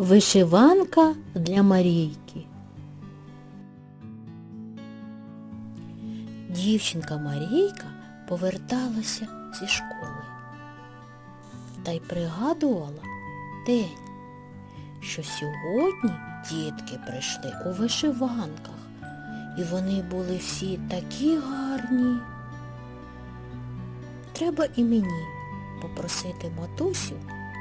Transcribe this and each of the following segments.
Вишиванка для Марійки. Дівчинка Марійка поверталася зі школи та й пригадувала день, що сьогодні дітки прийшли у вишиванках, і вони були всі такі гарні. Треба і мені попросити матусю,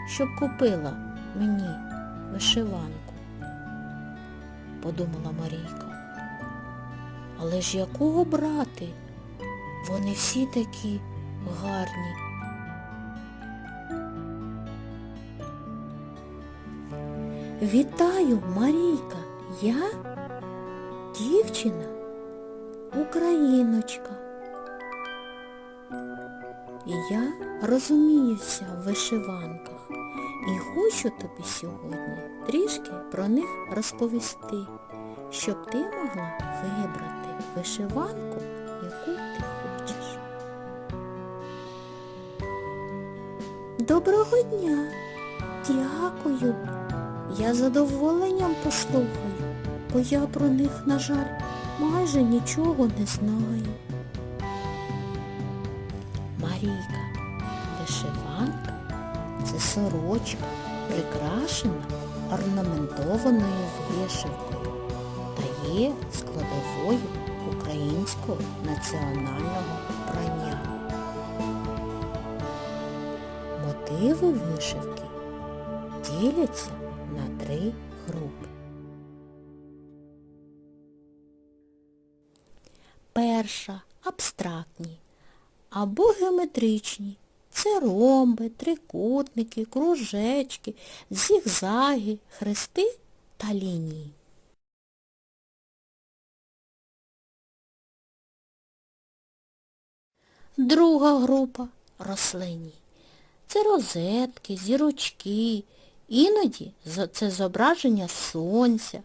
щоб купила мені вишиванку, подумала Марійка. Але ж якого брати? Вони всі такі гарні. Вітаю, Марійка, я дівчина, україночка. Я розуміюся в вишиванках і хочу тобі сьогодні трішки про них розповісти, щоб ти могла вибрати вишиванку, яку ти хочеш. Доброго дня! Дякую! Я задоволенням послухаю, бо я про них, на жаль, майже нічого не знаю. Сорочка, прикрашена орнаментованою вишивкою та є складовою українського національного прання. Мотиви вишивки діляться на три групи. Перша абстрактні або геометричні. Це ромби, трикутники, кружечки, зігзаги, хрести та лінії. Друга група рослинні. Це розетки, зірочки, іноді це зображення сонця,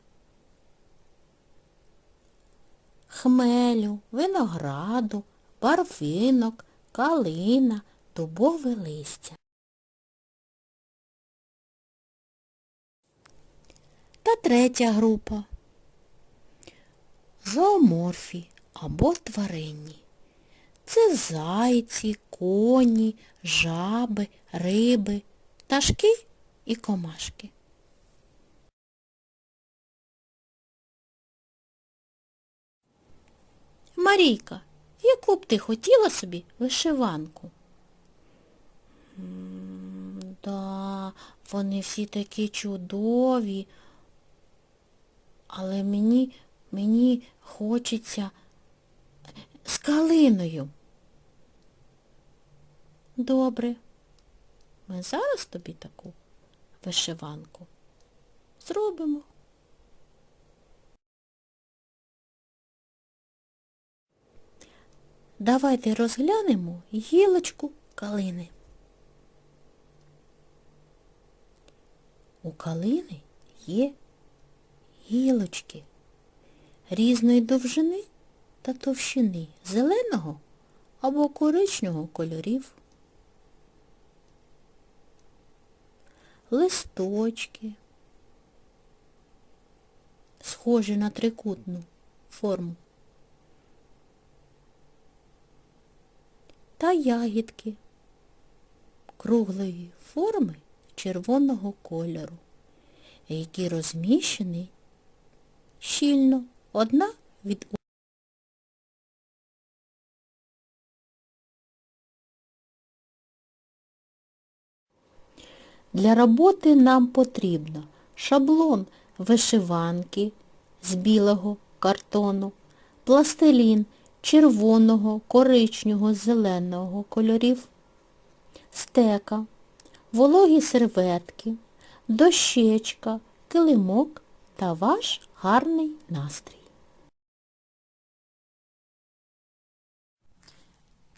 хмелю, винограду, барвинок, калина, дубове листя. Та третя група зооморфі або тваринні. Це зайці, коні, жаби, риби, пташки і комашки. Марійка, яку б ти хотіла собі вишиванку? Да, вони всі такі чудові. Але мені, мені хочеться з калиною. Добре. Ми зараз тобі таку вишиванку зробимо. Давайте розглянемо гілочку калини. У калини є гілочки різної довжини та товщини зеленого або коричневого кольорів. Листочки, схожі на трикутну форму. Та ягідки круглої форми червоного кольору, які розміщені щільно одна від. Для роботи нам потрібно шаблон вишиванки з білого картону, пластилін червоного, коричневого, зеленого кольорів, стека, вологі серветки, дощечка, килимок та ваш гарний настрій.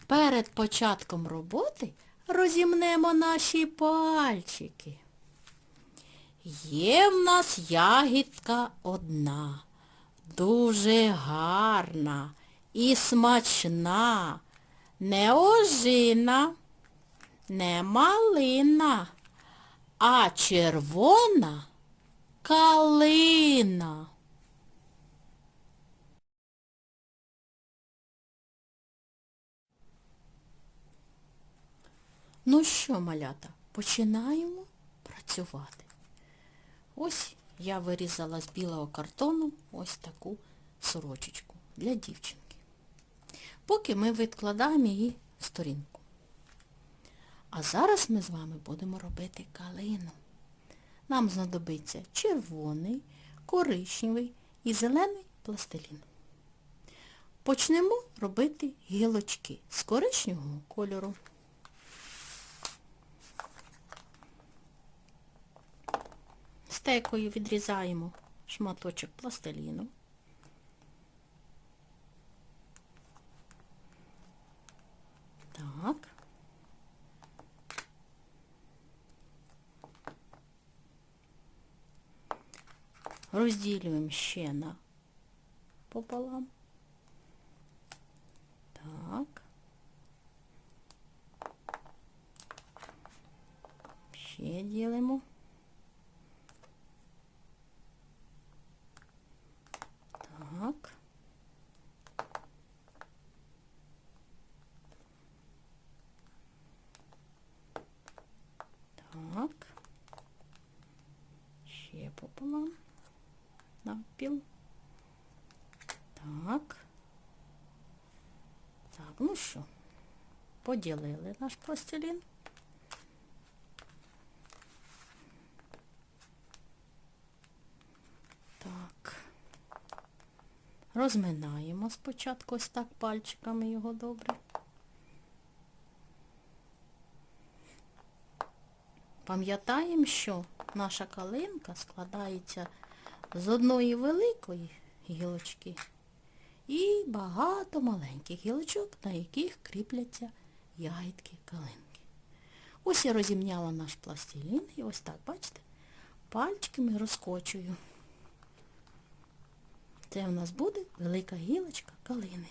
Перед початком роботи розімнемо наші пальчики. Є в нас ягідка одна, дуже гарна і смачна, не ожина, не малина, а червона Калина. Ну що, малята, починаємо працювати. Ось я вирізала з білого картону ось таку сорочечку для дівчинки. Поки ми відкладаємо її в сторінку. А зараз ми з вами будемо робити калину. Нам знадобиться червоний, коричневий і зелений пластилін. Почнемо робити гілочки з коричневого кольору. Стекою відрізаємо шматочок пластиліну. Розділюємо ще на пополам. Так. Ще ділимо. Поділили наш пластилін. Так. Розминаємо спочатку ось так пальчиками його добре. Пам'ятаємо, що наша калинка складається з одної великої гілочки і багато маленьких гілочок, на яких кріпляться ягідки калинки. Ось я розімняла наш пластилін і ось так, бачите, пальчиками розкочую. Це у нас буде велика гілочка калини.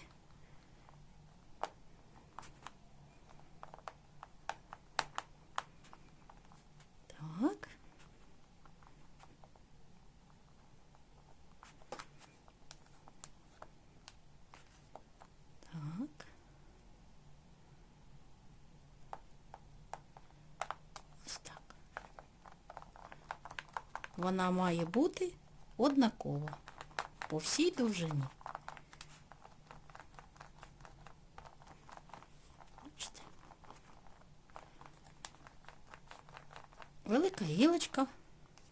Так. Так. Ось так. Вона має бути однакова по всій довжині. Бачите? Велика гілочка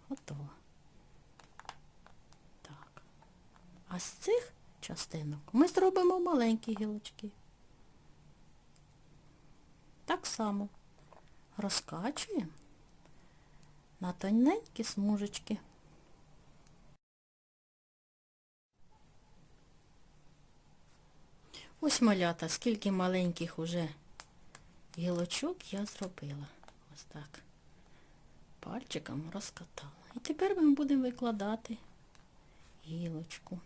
готова. Так. А з цих частинок ми зробимо маленькі гілочки. Так само розкачуємо на тоненькі смужечки. Ось малята, скільки маленьких уже гілочок я зробила. Ось так. Пальчиком розкатала. І тепер ми будемо викладати гілочку.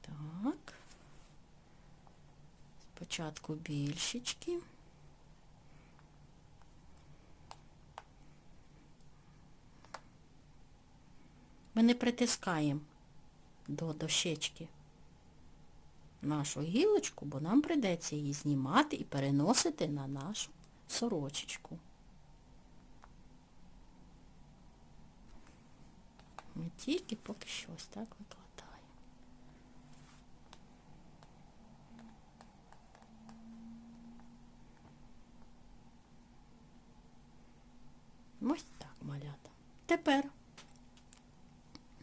Так. Спочатку більшечки. Ми не притискаємо до дощечки нашу гілочку, бо нам прийдеться її знімати і переносити на нашу сорочечку. Ми тільки поки що ось так викладаємо. Ось так, малята. Тепер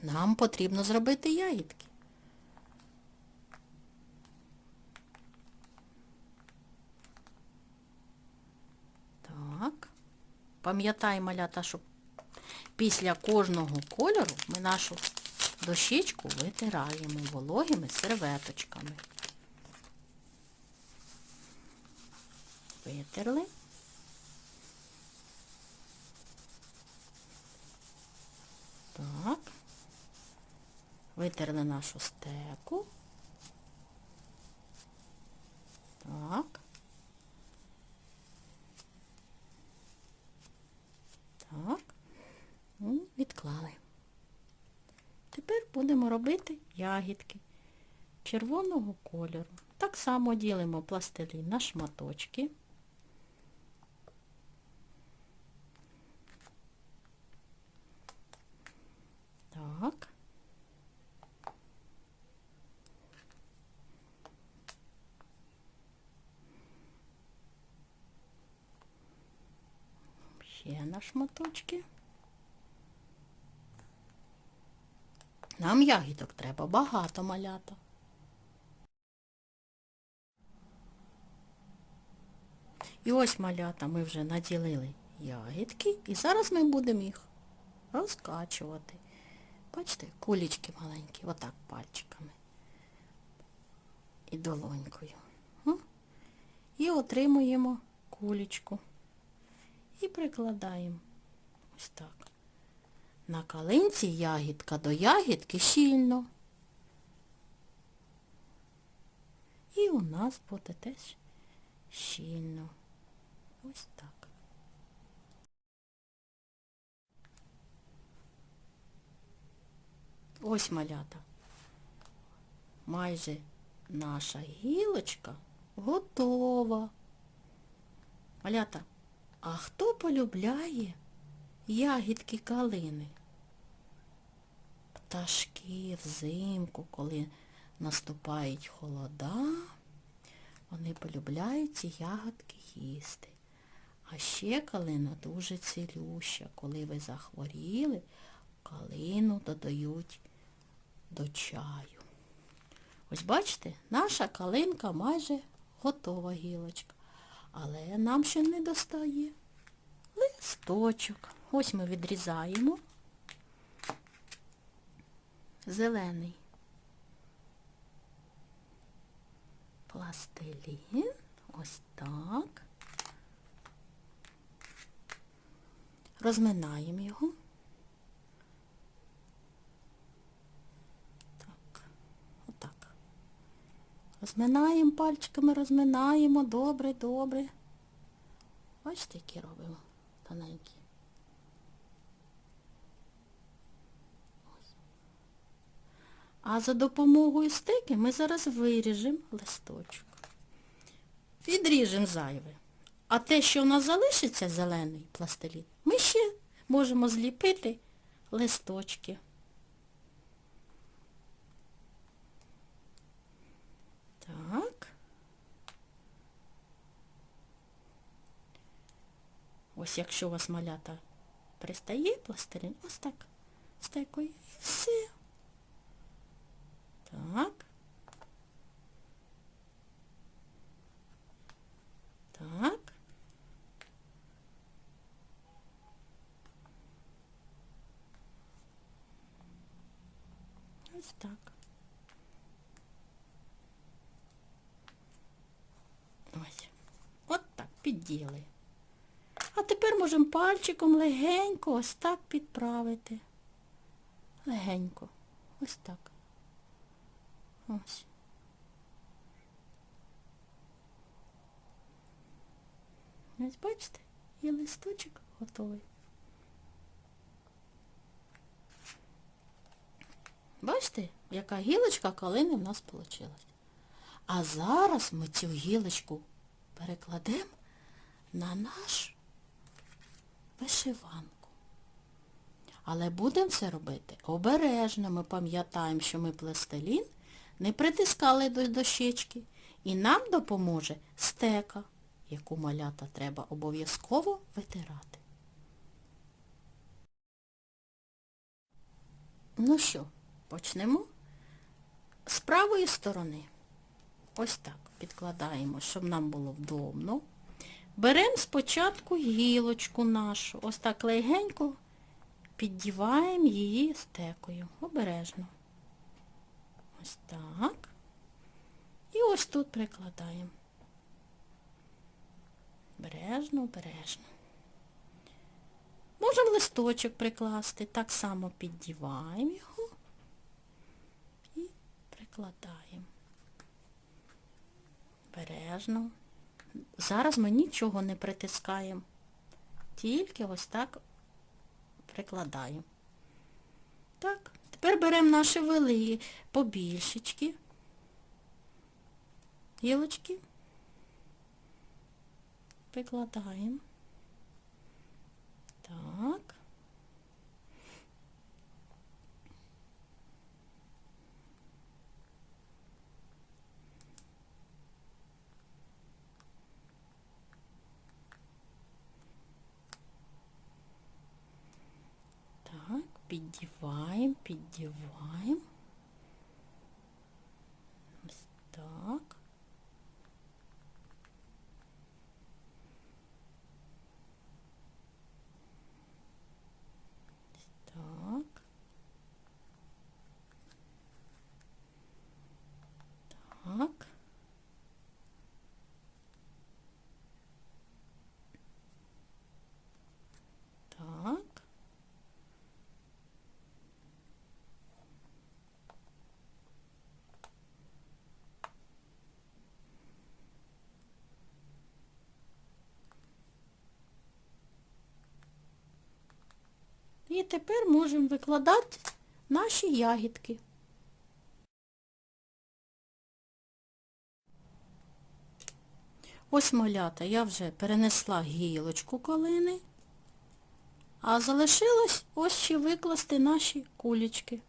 нам потрібно зробити ягідки. Так. Пам'ятай, малята, що після кожного кольору ми нашу дощечку витираємо вологими серветочками. Витерли. Так. Витерли нашу стеку. Так. Так. Ну, відкладаємо. будемо робити ягідки червоного кольору. Так само ділимо пластилін на шматочки. Так. Ще на шматочки. Нам ягідок треба багато малята. І ось малята ми вже наділили ягідки і зараз ми будемо їх розкачувати. Бачите, кулічки маленькі, отак пальчиками. І долонькою. І отримуємо кулічку. І прикладаємо ось так. На калинці ягідка до ягідки щільно. І у нас буде теж щільно. Ось так. Ось малята. Майже наша гілочка готова. Малята, а хто полюбляє ягідки калини? Пташки взимку, коли наступають холода, вони полюбляють ці ягодки їсти. А ще калина дуже цілюща. Коли ви захворіли, калину додають до чаю. Ось бачите, наша калинка майже готова гілочка. Але нам ще не достає листочок. Ось ми відрізаємо зелений пластилін. Ось так. Розминаємо його. Так, отак. Розминаємо пальчиками, розминаємо. Добре, добре. Бачите, які робимо тоненькі. А за допомогою стики ми зараз виріжемо листочок. Відріжемо зайве. А те, що у нас залишиться зелений пластилін, ми ще можемо зліпити листочки. Ось якщо у вас малята пристає пластилін, ось так, стекою, і все. Так. Так. Ось так. Ось. От так підділи. А тепер можемо пальчиком легенько ось так підправити. Легенько. Ось так. Ось. Ось бачите, і листочок готовий. Бачите, яка гілочка калини в нас вийшла. А зараз ми цю гілочку перекладемо на наш вишиванку. Але будемо це робити обережно. Ми пам'ятаємо, що ми пластилін не притискали до дощечки. І нам допоможе стека, яку малята треба обов'язково витирати. Ну що, почнемо? З правої сторони. Ось так підкладаємо, щоб нам було вдобно. Беремо спочатку гілочку нашу, ось так легенько піддіваємо її стекою. Обережно. Ось так. І ось тут прикладаємо. Бережно, обережно. Можемо листочок прикласти, так само піддіваємо його і прикладаємо. Бережно. Зараз ми нічого не притискаємо. Тільки ось так прикладаємо. Так, Тепер беремо наші великі побільшечки. Гілочки. Викладаємо. Так. Так, піддіваємо, піддіваємо. Ось так. Ось Так. Так. Так. І тепер можемо викладати наші ягідки. Ось малята, я вже перенесла гілочку калини, а залишилось ось ще викласти наші кулечки.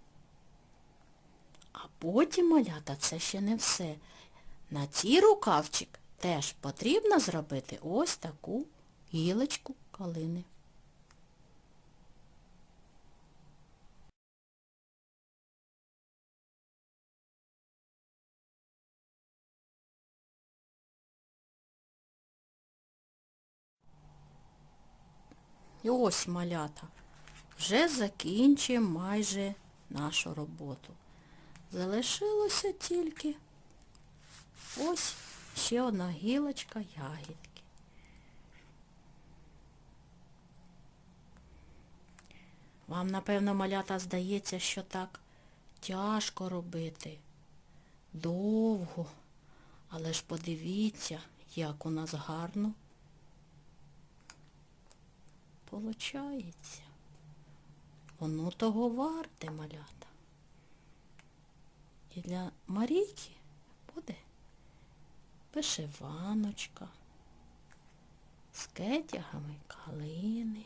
А потім, малята, це ще не все. На цей рукавчик теж потрібно зробити ось таку гілочку калини. І ось малята. Вже закінчуємо майже нашу роботу. Залишилося тільки ось ще одна гілочка ягідки. Вам, напевно, малята здається, що так тяжко робити. Довго. Але ж подивіться, як у нас гарно Получається. Воно того варте, малята. І для Марійки буде вишиваночка з кетягами калини.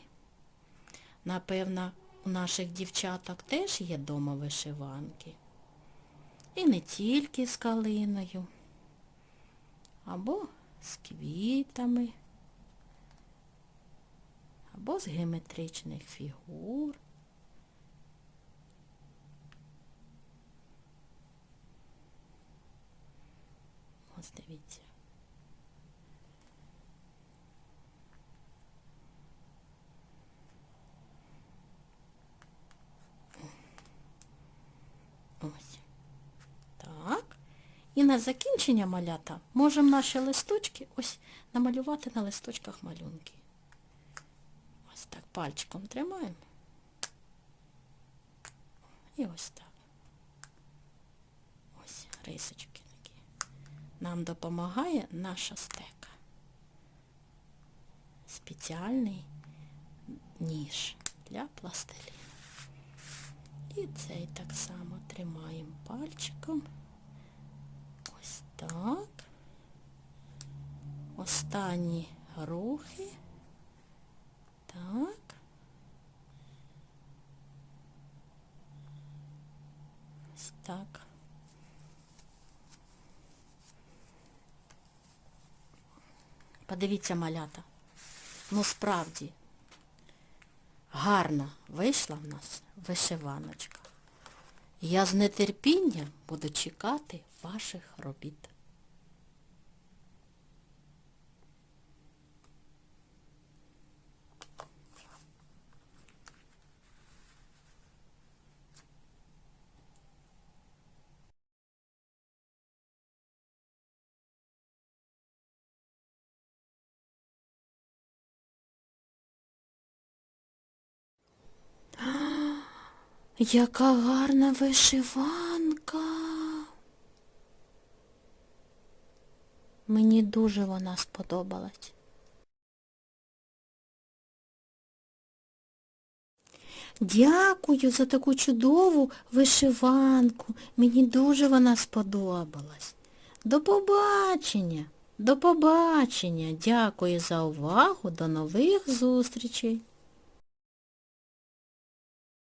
Напевно, у наших дівчаток теж є дома вишиванки. І не тільки з калиною, або з квітами або з геометричних фігур. Ось дивіться. Ось. Так. І на закінчення малята можемо наші листочки ось намалювати на листочках малюнки. Ось так пальчиком тримаємо. І ось так. Ось рисочки такі. Нам допомагає наша стека. Спеціальний ніж для пластиліну. І цей так само тримаємо пальчиком. Ось так. Останні рухи. Так. Ось так. Подивіться, малята. Ну, справді, гарна вийшла в нас вишиваночка. Я з нетерпінням буду чекати ваших робіт. Яка гарна вишиванка. Мені дуже вона сподобалась. Дякую за таку чудову вишиванку. Мені дуже вона сподобалась. До побачення, до побачення. Дякую за увагу. До нових зустрічей.